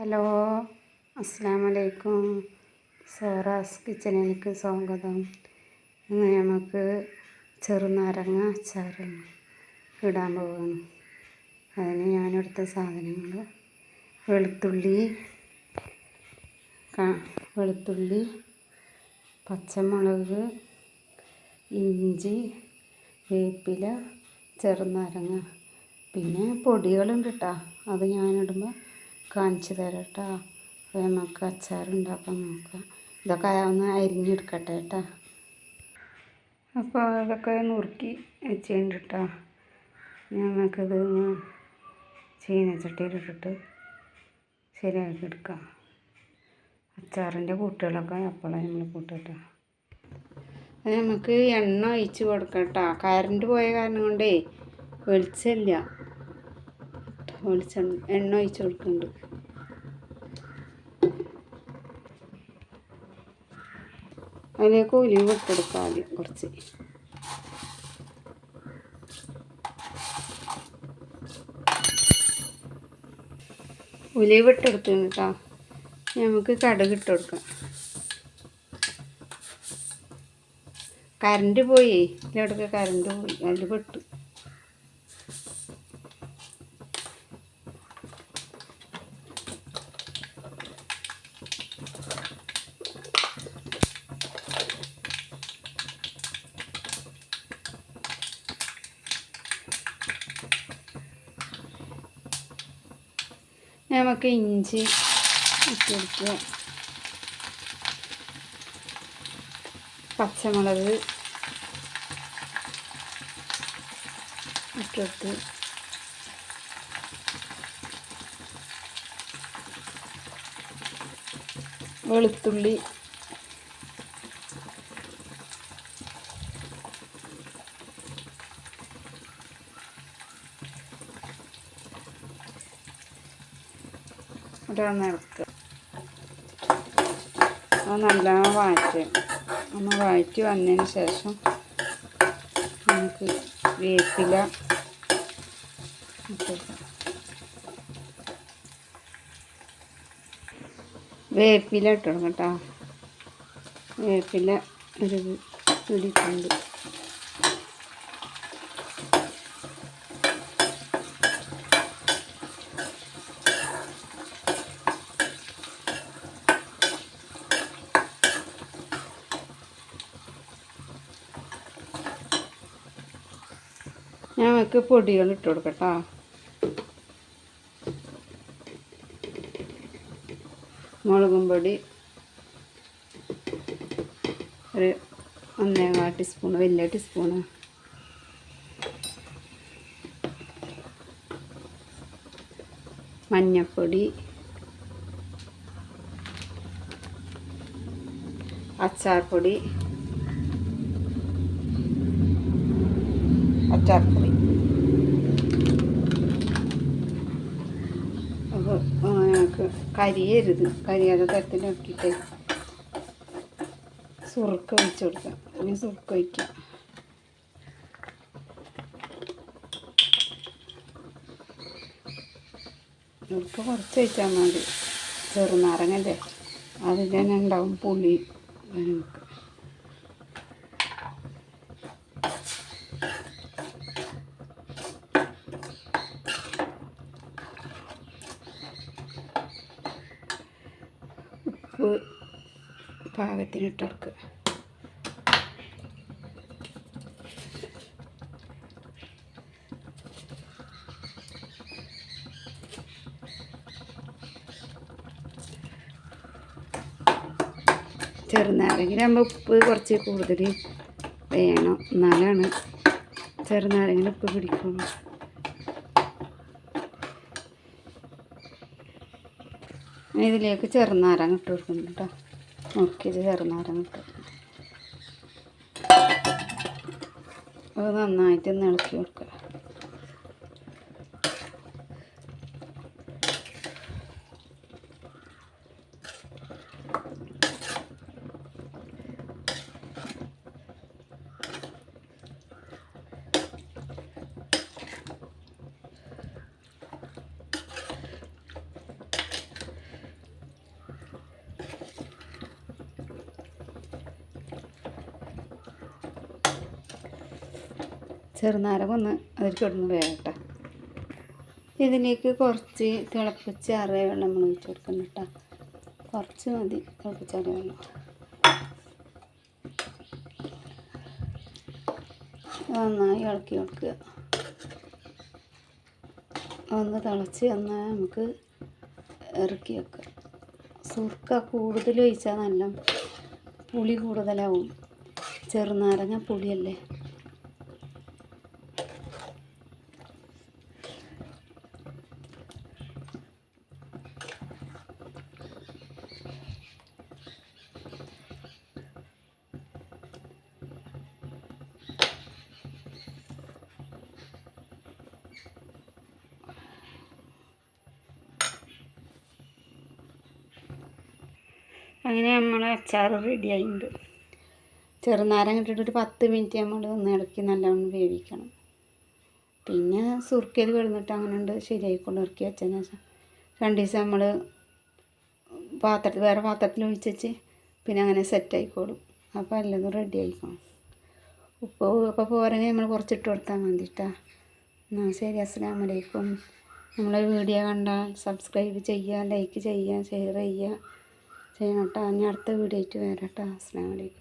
Hello അസ്സാം വലൈക്കും സോറാസ് കിച്ചണിലേക്ക് സ്വാഗതം. ഇന്ന് നമുക്ക് ചെറുനാരങ്ങ അച്ചാറും ഇടാൻ പോവുകയാണ് അതിന് ഞാനെടുത്ത സാധനങ്ങൾ വെളുത്തുള്ളി വെളുത്തുള്ളി പച്ചമുളക് ഇഞ്ചി വേപ്പില ചെറുനാരങ്ങ. പിന്നെ പൊടികളുണ്ട് കേട്ടോ. അത് ഞാനിടുമ്പോൾ കാണിച്ചു തരാം കേട്ടോ അപ്പോൾ നമുക്ക് അച്ചാറുണ്ടാക്കാൻ നോക്കാം. ഇതൊക്കെ ഒന്ന് അരിഞ്ഞെടുക്കട്ടെ കേട്ടോ. അപ്പോൾ അതൊക്കെ നുറുക്കി വെച്ചിട്ടുണ്ട് കേട്ടോ. ഞങ്ങൾക്കിത് ചീനച്ചട്ടിയിലിട്ടിട്ട് ശരിയാക്കി എടുക്കാം. അച്ചാറിന്റെ കൂട്ടുകളൊക്കെ അപ്പോഴാണ് നമ്മൾ കൂട്ടുക നമുക്ക് എണ്ണ ഒഴിച്ച് കൊടുക്കാം കേട്ടോ. കറണ്ട് പോയ കാരണം കൊണ്ടേ വെളിച്ചമില്ല. വെളിച്ചെണ്ണ എണ്ണ ഒഴിച്ച് കൊടുക്കുന്നുണ്ട്. അതിലേക്ക് ഉലിവ് കൊടുക്കാം ആദ്യം കുറച്ച്. ഉലിവ് ഇട്ടെടുത്തു കേട്ടോ നമുക്ക് കടുക് ഇട്ട് കൊടുക്കാം. കറണ്ട് പോയി ഇതിലടക്ക് കറണ്ട് പോയി അതിൽ പെട്ടു നമുക്ക് ഇഞ്ചി ഇട്ട് കൊടുക്കുക പച്ചമുളക് ഇട്ടിട്ട് വെളുത്തുള്ളി ഇതൊന്ന് ഇറക്കുക അത് നല്ലോണം വഴറ്റുക ഒന്ന് വഴറ്റി വന്നതിന് ശേഷം നമുക്ക് വേപ്പില. വേപ്പില ഇട്ടണം കേട്ടോ. വേപ്പില ഒരു പിടിക്കുന്നുണ്ട് ഞങ്ങൾക്ക് പൊടികൾ ഇട്ട് കൊടുക്കട്ടോ മുളകും പൊടി ഒരു ഒന്നേകാൽ ടീസ്പൂൺ വലിയ ടീസ്പൂണ്. മഞ്ഞൾപ്പൊടി അച്ചാർപ്പൊടി അച്ചാർപ്പൊടി അപ്പോൾ ഞങ്ങൾക്ക് കരിയരുത്. കരിയാതെ തരത്തിൽ നോക്കിയിട്ട് സുറുക്ക് ഒഴിച്ചു കൊടുക്കാം. ഇനി സുറുക്ക് ഒഴിക്കാം. സുറുക്ക് കുറച്ച് ഒഴിച്ചാൽ മതി. ചെറുനാരങ്ങല്ലേ? അതിൽ തന്നെ ഉണ്ടാവും പുളി. നമുക്ക് ഉപ്പ് പാകത്തിന് ഇട്ട് കൊടുക്കുക. ഉപ്പ് കുറച്ച് കൂടുതൽ വേണം. എന്നാലാണ് ചെറുനാരങ്ങയിൽ ഉപ്പ് പിടിക്കുള്ളൂ. ഇനി ഇതിലേക്ക് ചെറുനാരങ്ങ ഇട്ട് കൊടുക്കുന്നുണ്ടോ നോക്കിയത് ചെറുനാരങ്ങ ഇട്ട്. അത് നന്നായിട്ട് ഇളക്കി കൊടുക്കുക ചെറുനാരകം ഒന്ന് അതിലേക്ക് ഇടുന്നു വേകട്ടെ ഇതിലേക്ക് കുറച്ച് തിളപ്പിച്ചാറിയ വെള്ളം നമ്മൾ ഒഴിച്ച് കൊടുക്കുന്നു കേട്ടോ. കുറച്ച് മതി തിളപ്പിച്ചാറിയ വെള്ളം നന്നായി ഇളക്കി കൊടുക്കുക. ഒന്ന് തിളച്ച് എന്നാൽ നമുക്ക് ഇറക്കി വെക്കുക സുർക്ക കൂടുതൽ ഒഴിച്ചാൽ നല്ല പുളി കൂടുതലാവും. ചെറുനാരങ്ങ പുളിയല്ലേ? അങ്ങനെ നമ്മൾ അച്ചാർ റെഡി ആയിട്ടുണ്ട്. ചെറുനാരങ്ങ ഇട്ടിട്ട് ഒരു പത്ത് മിനിറ്റ് നമ്മൾ ഒന്ന് ഇളക്കി നല്ലോണം വേവിക്കണം. പിന്നെ സുർക്കയിൽ കിടന്നിട്ട് അങ്ങനെ ഉണ്ട് ശരിയായിക്കൊണ്ട് ഇറക്കി വെച്ചതിന് ശേഷം. രണ്ട് ദിവസം നമ്മൾ പാത്രത്തിൽ വേറെ പാത്രത്തിൽ ഒഴിച്ച് പിന്നെ അങ്ങനെ സെറ്റ് ആയിക്കോളും. അപ്പോൾ എല്ലാം റെഡി ആയിക്കോളും. ഉപ്പ് ഇപ്പോൾ പോരെങ്കിൽ നമ്മൾ കുറച്ചിട്ട് കൊടുത്താൽ മതി എന്നാൽ ശരി അസ്സാം വലൈക്കും നമ്മളെ വീഡിയോ കണ്ടാൽ സബ്സ്ക്രൈബ് ചെയ്യുക ലൈക്ക് ചെയ്യുക ഷെയർ ചെയ്യുക. ചെയ്യണം കേട്ടോ. ഇനി അടുത്ത വീഡിയോ ആയിട്ട് വരാം കേട്ടോ. അസ്സാം വലൈക്കും